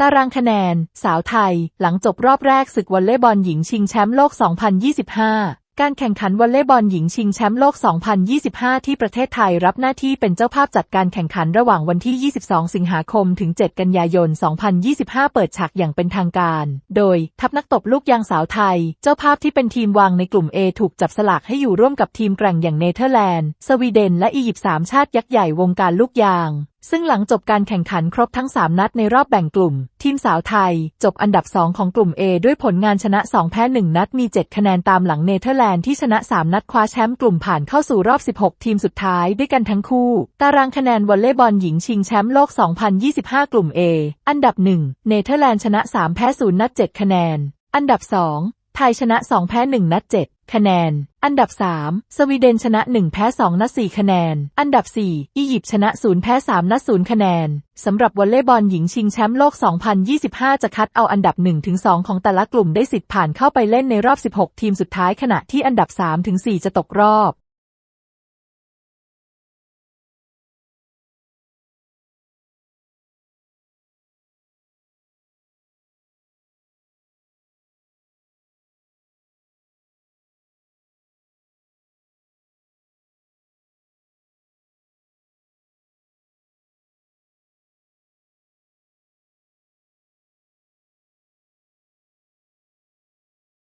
ตารางคะแนน สาวไทย หลังจบรอบแรกศึกวอลเลย์บอลหญิงชิงแชมป์โลก 2025 การแข่งขันวอลเลย์บอลหญิงชิงแชมป์โลก 2025 ที่ประเทศไทยรับหน้าที่เป็นเจ้าภาพจัดการแข่งขันระหว่างวันที่ 22 สิงหาคม ถึง 7 กันยายน 2025 เปิดฉากอย่างเป็นทางการ โดยทัพนักตบลูกยางสาวไทย เจ้าภาพที่เป็นทีมวางในกลุ่ม A ถูกจับสลากให้อยู่ร่วมกับทีมแกร่งอย่างเนเธอร์แลนด์ สวีเดน และอียิปต์สามชาติยักษ์ใหญ่วงการลูกยาง ซึ่งหลังจบการแข่งขันครบทั้ง 3 นัดในรอบแบ่งกลุ่ม ทีมสาวไทย จบอันดับ 2 ของกลุ่ม A ด้วยผลงานชนะ 2 แพ้ 1 นัดมี 7 คะแนนตามหลังเนเธอร์แลนด์ที่ชนะ 3 นัดคว้าแชมป์กลุ่มผ่านเข้าสู่รอบ 16 ทีมสุดท้ายด้วยกันทั้งคู่ ตารางคะแนนวอลเลย์บอลหญิงชิงแชมป์โลก 2025 กลุ่ม A อันดับ 1 เนเธอร์แลนด์ชนะ 3 แพ้ 0 นัด 7 คะแนน อันดับ 2 ไทยชนะ 2 แพ้ 1 นัด 7 คะแนน อันดับ 3 สวีเดนชนะ 1 แพ้ 2 นัด 4 คะแนน อันดับ 4 อียิปต์ชนะ 0 แพ้ 3 นัด 0 คะแนน สำหรับวอลเลย์บอลหญิงชิงแชมป์โลก 2025 จะคัดเอาอันดับ 1-2 ของแต่ละกลุ่มได้สิทธิ์ผ่านเข้าไปเล่นในรอบ 16 ทีมสุดท้ายขณะที่อันดับ 3-4 จะตกรอบ